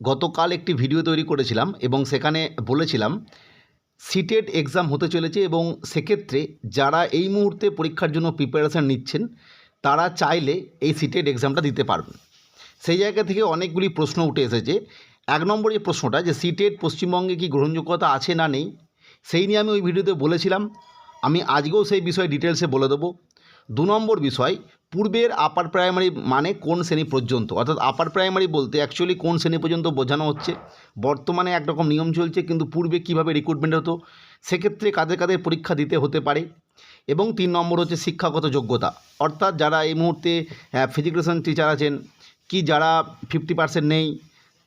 গতকাল একটি ভিডিও তৈরি করেছিলাম এবং সেখানে বলেছিলাম, সিটেট এক্সাম হতে চলেছে এবং সেক্ষেত্রে যারা এই মুহূর্তে পরীক্ষার জন্য প্রিপারেশান নিচ্ছেন, তারা চাইলে এই সিটেট এক্সামটা দিতে পারবেন। সেই জায়গা থেকে অনেকগুলি প্রশ্ন উঠে এসেছে। এক নম্বর যে প্রশ্নটা যে সিটেট পশ্চিমবঙ্গে কি গ্রহণযোগ্যতা আছে না নেই, সেই নিয়ে আমি ওই ভিডিওতে বলেছিলাম। আমি আজকেও সেই বিষয়ে ডিটেলসে বলে দেবো। দু নম্বর বিষয় পূর্বের আপার প্রাইমারি মানে কোন শ্রেণি পর্যন্ত? অর্থাৎ আপার প্রাইমারি বলতে অ্যাকচুয়ালি কোন শ্রেণি পর্যন্ত বোঝানো হচ্ছে? বর্তমানে একরকম নিয়ম চলছে, কিন্তু পূর্বে কীভাবে রিক্রুটমেন্ট হতো? সেক্ষেত্রে কাদের কাদের পরীক্ষা দিতে হতে পারে? এবং তিন নম্বর হচ্ছে শিক্ষাগত যোগ্যতা। অর্থাৎ যারা এই মুহূর্তে ফিজিক্রেশন টিচার আছেন, কি যারা ফিফটি পার্সেন্ট নেই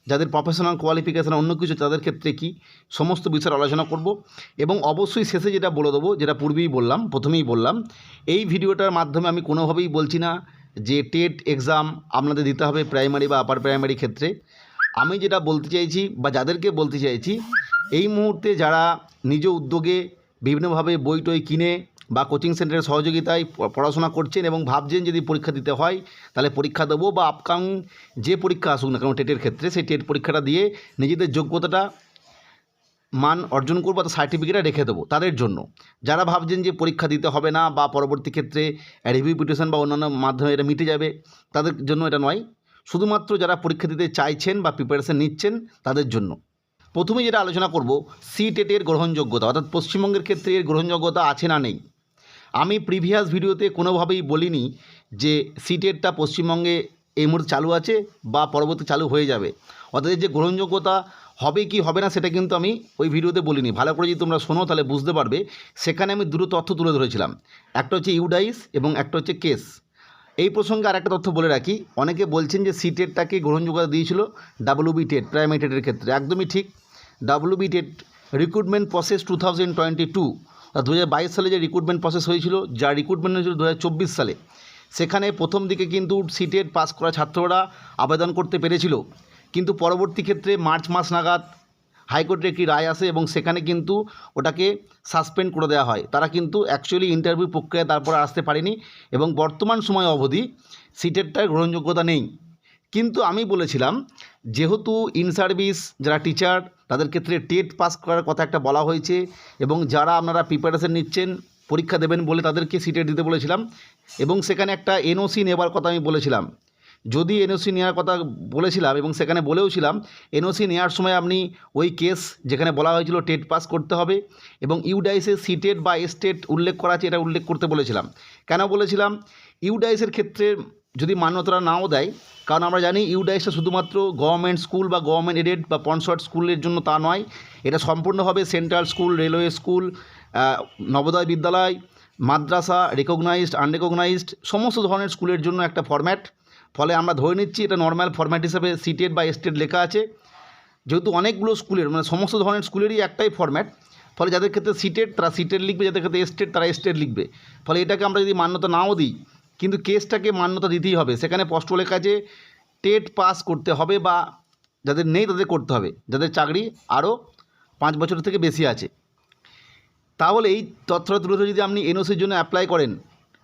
যাদের প্রফেশনাল কোয়ালিফিকেশান অন্য কিছু, তাদের ক্ষেত্রে কি? সমস্ত বিষয়ের আলোচনা করব এবং অবশ্যই শেষে যেটা বলে দেবো, যেটা পূর্বেই বললাম, প্রথমেই বললাম, এই ভিডিওটার মাধ্যমে আমি কোনোভাবেই বলছি না যে টেট এক্সাম আপনাদের দিতে হবে প্রাইমারি বা আপার প্রাইমারি ক্ষেত্রে। আমি যেটা বলতে চাইছি বা যাদেরকে বলতে চাইছি, এই মুহূর্তে যারা নিজ উদ্যোগে বিভিন্নভাবে বই টই কিনে বা কোচিং সেন্টারের সহযোগিতায় পড়াশোনা করছেন এবং ভাবছেন যদি পরীক্ষা দিতে হয়, তাহলে পরীক্ষা দেবো বা আপকামিং যে পরীক্ষা আসুক না কেন টেটের ক্ষেত্রে, সেই টেট পরীক্ষাটা দিয়ে নিজেদের যোগ্যতাটা, মান অর্জন করব তার সার্টিফিকেটটা রেখে দেবো তাদের জন্য। যারা ভাবছেন যে পরীক্ষা দিতে হবে না বা পরবর্তী ক্ষেত্রে রিভিউ পিটিশন বা অন্যান্য মাধ্যমে এটা মিটে যাবে, তাদের জন্য এটা নয়। শুধুমাত্র যারা পরীক্ষা দিতে চাইছেন বা প্রিপারেশন নিচ্ছেন, তাদের জন্য। প্রথমে যেটা আলোচনা করব সি টেটের গ্রহণযোগ্যতা, অর্থাৎ পশ্চিমবঙ্গের ক্ষেত্রে এর গ্রহণযোগ্যতা আছে না নেই। আমি প্রিভিয়াস ভিডিওতে কোনোভাবেই বলিনি যে সিটেটটা পশ্চিমবঙ্গে এই মুহূর্তে চালু আছে বা পরবর্তী চালু হয়ে যাবে। অর্থাৎ যে গ্রহণযোগ্যতা হবে কি হবে না সেটা কিন্তু আমি ওই ভিডিওতে বলিনি। ভালো করে যদি তোমরা শোনো তাহলে বুঝতে পারবে। সেখানে আমি দুটো তথ্য তুলে ধরেছিলাম। একটা হচ্ছে ইউডাইস এবং একটা হচ্ছে কেস এই প্রসঙ্গে আরেকটা তথ্য বলে রাখি। অনেকে বলছেন যে সিটেটটাকে গ্রহণযোগ্যতা দিয়েছিল ডাব্লিউবি টেট প্রাইমারি টেটের ক্ষেত্রে। একদমই ঠিক। WB TET recruitment process two thousand twenty two দু হাজার বাইশ সালে যে রিক্রুটমেন্ট প্রসেস হয়েছিল, যা রিক্রুটমেন্ট হয়েছিল দু হাজার চব্বিশ সালে, সেখানে প্রথম দিকে কিন্তু সিটেট পাস করা ছাত্ররা আবেদন করতে পেরেছিল। কিন্তু পরবর্তী ক্ষেত্রে মার্চ মাস নাগাদ হাইকোর্টের একটি রায় আসে এবং সেখানে কিন্তু ওটাকে সাসপেন্ড করে দেওয়া হয়। তারা কিন্তু অ্যাকচুয়ালি ইন্টারভিউ প্রক্রিয়ায় তারপরে আসতে পারেনি এবং বর্তমান সময় অবধি সিটেটটার গ্রহণযোগ্যতা নেই। কিন্তু আমি বলেছিলাম, যেহেতু ইন সার্ভিস যারা টিচার তাদের ক্ষেত্রে টেট পাস করার কথা একটা বলা হয়েছে এবং যারা আপনারা প্রিপারেশন নিচ্ছেন, পরীক্ষা দেবেন বলে তাদেরকে সিটেট দিতে বলেছিলাম এবং সেখানে একটা এনওসি নেবার কথা আমি বলেছিলাম। যদি এনওসি নেওয়ার কথা বলেছিলাম এবং সেখানে বলেওছিলাম এনওসি নেওয়ার সময় আপনি ওই কেস যেখানে বলা হয়েছিল টেট পাস করতে হবে এবং ইউডাইসে সিটেট বা এস্টেট উল্লেখ করা আছে, এটা উল্লেখ করতে বলেছিলাম। কেন বলেছিলাম? ইউডাইসের ক্ষেত্রে যদি মান্যতারা নাও দেয়, কারণ আমরা জানি ইউডাইসটা শুধুমাত্র গভর্নমেন্ট স্কুল বা গভর্নমেন্ট এডেড বা পনসর্ট স্কুলের জন্য তা নয়। এটা সম্পূর্ণভাবে central school railway school Navodaya Vidyalaya, মাদ্রাসা রেকগনাইজড আনরেকগনাইজড সমস্ত ধরনের স্কুলের জন্য একটা ফরম্যাট ফলে আমরা ধরে নিচ্ছি এটা নর্মাল ফরম্যাট হিসেবে সিটেড বা স্টেট লেখা আছে। যেহেতু অনেকগুলো স্কুলের মানে সমস্ত ধরনের স্কুলেরই একটাই ফরম্যাট ফলে যাদের ক্ষেত্রে সিটেড তারা সিটেড লিখবে, যাদের ক্ষেত্রে স্টেট তারা স্টেট লিখবে। ফলে এটাকে আমরা যদি মান্যতা নাও দিই কিন্তু কেসটাকে মান্যতা দিতেই হবে। সেখানে স্পষ্ট লেখা আছে, টেট পাস করতে হবে বা যাদের নেই তাদের করতে হবে। যাদের চাকরি আরও পাঁচ বছর থেকে বেশি আছে। তাহলে এই তথ্যটা তুলে যদি আপনি এনওসির জন্য অ্যাপ্লাই করেন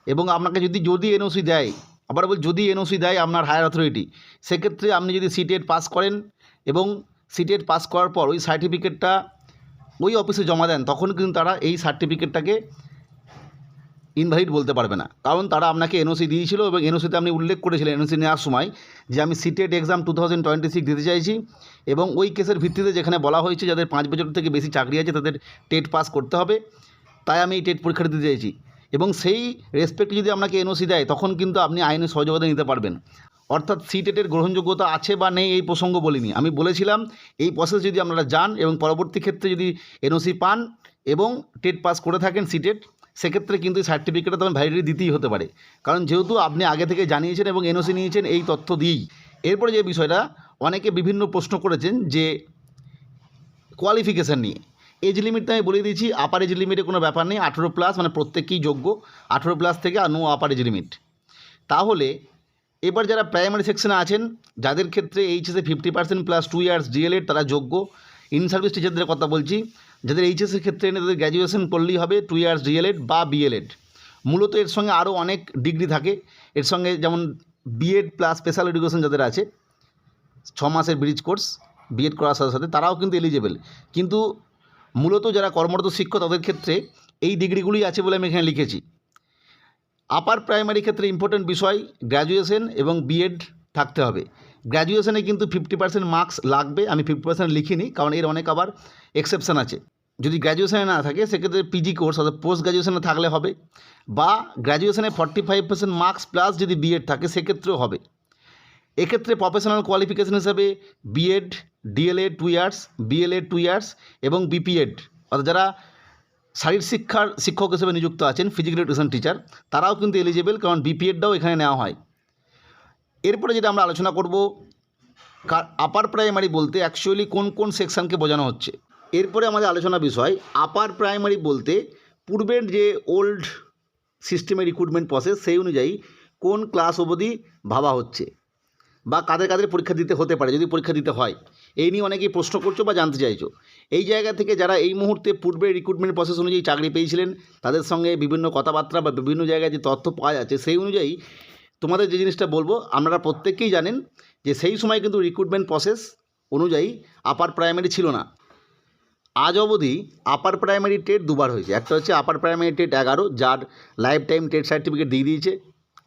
এবং আপনাকে যদি যদি এনওসি দেয়, আবার বল যদি এনওসি দেয় আপনার হায়ার অথরিটি সেক্ষেত্রে আপনি যদি সিটেট পাস করেন এবং সিটেট পাস করার পর ওই সার্টিফিকেটটা ওই অফিসে জমা দেন, তখন কিন্তু তারা এই সার্টিফিকেটটাকে ইনভ্যালিড বলতে পারবে না। কারণ তারা আপনাকে এনওসি দিয়েছিল এবং এনওসিতে আপনি উল্লেখ করেছিলেন এনওসি নেওয়ার সময় যে আমি CTET exam two thousand twenty six দিতে চাইছি এবং ওই কেসের ভিত্তিতে যেখানে বলা হয়েছে যাদের পাঁচ বছর থেকে বেশি চাকরি আছে তাদের টেট পাস করতে হবে, তাই আমি এই টেট পরীক্ষাটা দিতে চাইছি। এবং সেই রেসপেক্টে যদি আপনাকে এনওসি দেয়, তখন কিন্তু আপনি আইনের সহযোগিতা নিতে পারবেন। অর্থাৎ সিটেটের গ্রহণযোগ্যতা আছে বা নেই এই প্রসঙ্গ বলিনি। আমি বলেছিলাম, এই প্রসেস যদি আপনারা যান এবং পরবর্তী ক্ষেত্রে যদি এনওসি পান এবং টেট পাস করে থাকেন সিটেট সেক্ষেত্রে কিন্তু এই সার্টিফিকেটটা তখন ভ্যালিডিটি দিতেই হতে পারে। কারণ যেহেতু আপনি আগে থেকে জানিয়েছেন এবং এনওসি নিয়েছেন, এই তথ্য দিয়েই। এরপরে যে বিষয়টা, অনেকে বিভিন্ন প্রশ্ন করেছেন যে কোয়ালিফিকেশান নিয়ে। এজ লিমিটটা আমি বলে দিয়েছি আপার এজ লিমিটে কোনো ব্যাপার নেই, আঠেরো প্লাস মানে প্রত্যেকেই যোগ্য। আঠেরো প্লাস থেকে আর নো আপার এজ লিমিট তাহলে, এবার যারা প্রাইমারি সেকশনে আছেন, যাদের ক্ষেত্রে এইচএসে fifty percent plus two years DElEd তারা যোগ্য। ইন সার্ভিস টিচারদের কথা বলছি। যাদের এইচএসের ক্ষেত্রে এনে তাদের গ্র্যাজুয়েশন করলেই হবে টু ইয়ার্স ডিএলএড বা বিএলএড মূলত এর সঙ্গে আরও অনেক ডিগ্রি থাকে। এর সঙ্গে যেমন বিএড প্লাস স্পেশাল এডুকেশন যাদের আছে, ছ মাসের ব্রিজ কোর্স বিএড করার সাথে সাথে তারাও কিন্তু এলিজেবল কিন্তু মূলত যারা কর্মরত শিক্ষক, তাদের ক্ষেত্রে এই ডিগ্রিগুলি আছে বলে আমি এখানে লিখেছি। আপার প্রাইমারি ক্ষেত্রে ইম্পর্টেন্ট বিষয় গ্র্যাজুয়েশন এবং বিএড থাকতে হবে। গ্র্যাজুয়েশনে কিন্তু ফিফটি পার্সেন্ট মার্কস লাগবে, আমি ফিফটি পার্সেন্ট লিখিনি, কারণ এর অনেক আবার এক্সেপশান আছে। যদি গ্র্যাজুয়েশনে না থাকে, সেক্ষেত্রে পিজি কোর্স অর্থাৎ পোস্ট গ্র্যাজুয়েশনে থাকলে হবে, বা গ্র্যাজুয়েশনে forty five percent marks plus যদি বিএড থাকে, সেক্ষেত্রেও হবে। এক্ষেত্রে প্রফেশনাল কোয়ালিফিকেশন হিসাবে BEd DElEd two years BElEd two years এবং বিপিএড অর্থাৎ যারা শারীর শিক্ষার শিক্ষক হিসেবে নিযুক্ত আছেন ফিজিক্যাল এডুকেশন টিচার তারাও কিন্তু এলিজেবল কারণ বিপিএডটাও এখানে নেওয়া হয়। এরপরে যেটা আমরা আলোচনা করব আপার প্রাইমারি বলতে অ্যাকচুয়ালি কোন কোন সেকশনকে বোঝানো হচ্ছে? এরপরে আমাদের আলোচনা বিষয় আপার প্রাইমারি বলতে পূর্বের যে ওল্ড সিস্টেমের রিক্রুটমেন্ট প্রসেস সেই অনুযায়ী কোন ক্লাস অবধি ভাবা হচ্ছে বা কাদের কাদের পরীক্ষা দিতে হতে পারে, যদি পরীক্ষা দিতে হয়। এই নিয়ে অনেকেই প্রশ্ন করছ বা জানতে চাইছো। এই জায়গা থেকে যারা এই মুহূর্তে পূর্বের রিক্রুটমেন্ট প্রসেস অনুযায়ী চাকরি পেয়েছিলেন, তাদের সঙ্গে বিভিন্ন কথাবার্তা বা বিভিন্ন জায়গায় যে তথ্য পাওয়া যাচ্ছে, সেই অনুযায়ী তোমাদের যে জিনিসটা বলব, আপনারা প্রত্যেকেই জানেন যে সেই সময় কিন্তু রিক্রুটমেন্ট প্রসেস অনুযায়ী আপার প্রাইমারি ছিল না। আজ অবধি আপার প্রাইমারি টেট দুবার হয়েছে। একটা হচ্ছে আপার প্রাইমারি টেট এগারো, যার লাইফ টাইম টেট সার্টিফিকেট দিয়ে দিয়েছে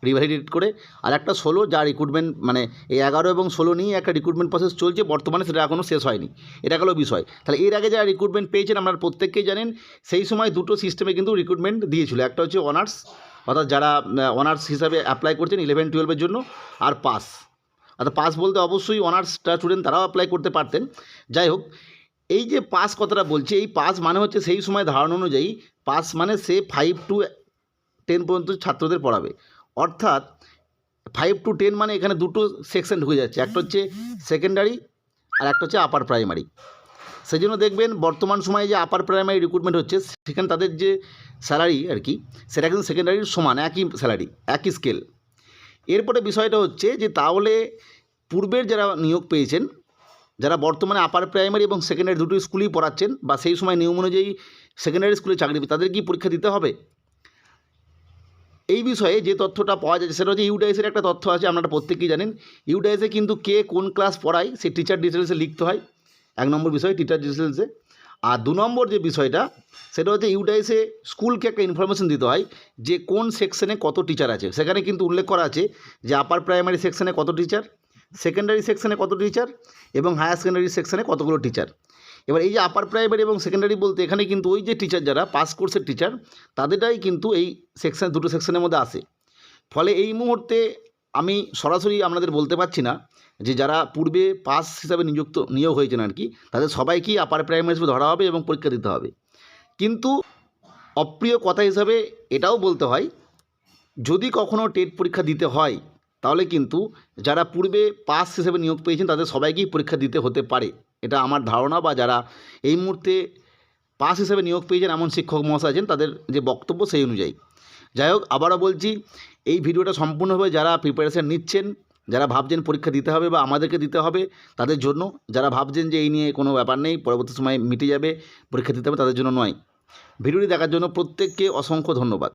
রিভ্যালিডেট করে। আর একটা ষোলো, যা রিক্রুটমেন্ট মানে এই এগারো এবং ষোলো নিয়ে একটা রিক্রুটমেন্ট প্রসেস চলছে, বর্তমানে সেটা এখনও শেষ হয়নি। এটা গেলো বিষয়। তাহলে এর আগে যারা রিক্রুটমেন্ট পেয়েছেন, আপনারা প্রত্যেককেই জানেন, সেই সময় দুটো সিস্টেমে কিন্তু রিক্রুটমেন্ট দিয়েছিল। একটা হচ্ছে অনার্স অর্থাৎ যারা অনার্স হিসাবে অ্যাপ্লাই করছেন ইলেভেন টুয়েলভের জন্য, আর পাস অর্থাৎ পাস বলতে অবশ্যই অনার্সটা স্টুডেন্ট তারাও অ্যাপ্লাই করতে পারতেন। যাই হোক, এই যে পাস কথাটা বলছি, এই পাস মানে হচ্ছে সেই সময় ধারণা অনুযায়ী পাস মানে সে ফাইভ টু টেন পর্যন্ত ছাত্রদের পড়াবে। অর্থাৎ ফাইভ টু টেন মানে এখানে দুটো সেকশন ঢুকে যাচ্ছে, একটা হচ্ছে সেকেন্ডারি আর একটা হচ্ছে আপার প্রাইমারি সেই জন্য দেখবেন বর্তমান সময়ে যে আপার প্রাইমারি রিক্রুটমেন্ট হচ্ছে, সেখানে তাদের যে স্যালারি আর কি, সেটা কিন্তু সেকেন্ডারির সমান, একই স্যালারি একই স্কেল এরপরে বিষয়টা হচ্ছে যে তাহলে পূর্বের যারা নিয়োগ পেয়েছেন, যারা বর্তমানে আপার প্রাইমারি এবং সেকেন্ডারি দুটো স্কুলেই পড়াচ্ছেন বা সেই সময় নিয়ম অনুযায়ী সেকেন্ডারি স্কুলে চাকরি তাদের কি পরীক্ষা দিতে হবে? এই বিষয়ে যে তথ্যটা পাওয়া যাচ্ছে, সেটা হচ্ছে ইউডাইসের একটা তথ্য আছে, আপনারা প্রত্যেকেই জানেন। ইউডাইসে কিন্তু কে কোন ক্লাস পড়ায়, সেই টিচার ডিটেলসে লিখতে হয়। এক নম্বর বিষয় টিচার ডিটেলসে আর দু নম্বর যে বিষয়টা, সেটা হচ্ছে ইউডাইসে স্কুলকে একটা ইনফরমেশন দিতে হয় যে কোন সেকশনে কত টিচার আছে। সেখানে কিন্তু উল্লেখ করা আছে যে আপার প্রাইমারি সেকশনে কত টিচার সেকেন্ডারি সেকশনে কত টিচার এবং হায়ার সেকেন্ডারি সেকশনে কতগুলো টিচার এবার এই যে আপার প্রাইমারি এবং সেকেন্ডারি বলতে এখানে কিন্তু ওই যে টিচার যারা পাস কোর্সের টিচার তাদেরটাই কিন্তু এই সেকশন দুটো সেকশনের মধ্যে আসে। ফলে এই মুহূর্তে আমি সরাসরি আপনাদের বলতে পারছি না যে যারা পূর্বে পাস হিসাবে নিযুক্ত, নিয়োগ হয়েছেন আর কি, তাদের সবাইকেই আপার প্রাইমারি হিসেবে ধরা হবে এবং পরীক্ষা দিতে হবে। কিন্তু অপ্রিয় কথা হিসাবে এটাও বলতে হয়, যদি কখনও টেট পরীক্ষা দিতে হয়, তাহলে কিন্তু যারা পূর্বে পাস হিসেবে নিয়োগ পেয়েছেন তাদের সবাইকেই পরীক্ষা দিতে হতে পারে। এটা আমার ধারণা বা যারা এই মুহূর্তে পাস হিসেবে নিয়োগ পেয়েছেন এমন শিক্ষক মহাশয় আছেন, তাদের যে বক্তব্য সেই অনুযায়ী। যাই হোক, আবারও বলছি, এই ভিডিওটা সম্পূর্ণভাবে যারা প্রিপারেশান নিচ্ছেন যারা ভাবছেন পরীক্ষা দিতে হবে বা আমাদেরকে দিতে হবে, তাদের জন্য, যারা ভাবছেন যে এই নিয়ে কোনো ব্যাপার নেই, পরবর্তী সময়ে মিটে যাবে, পরীক্ষা দিতে হবে, তাদের জন্য নয়। ভিডিওটি দেখার জন্য প্রত্যেককে অসংখ্য ধন্যবাদ।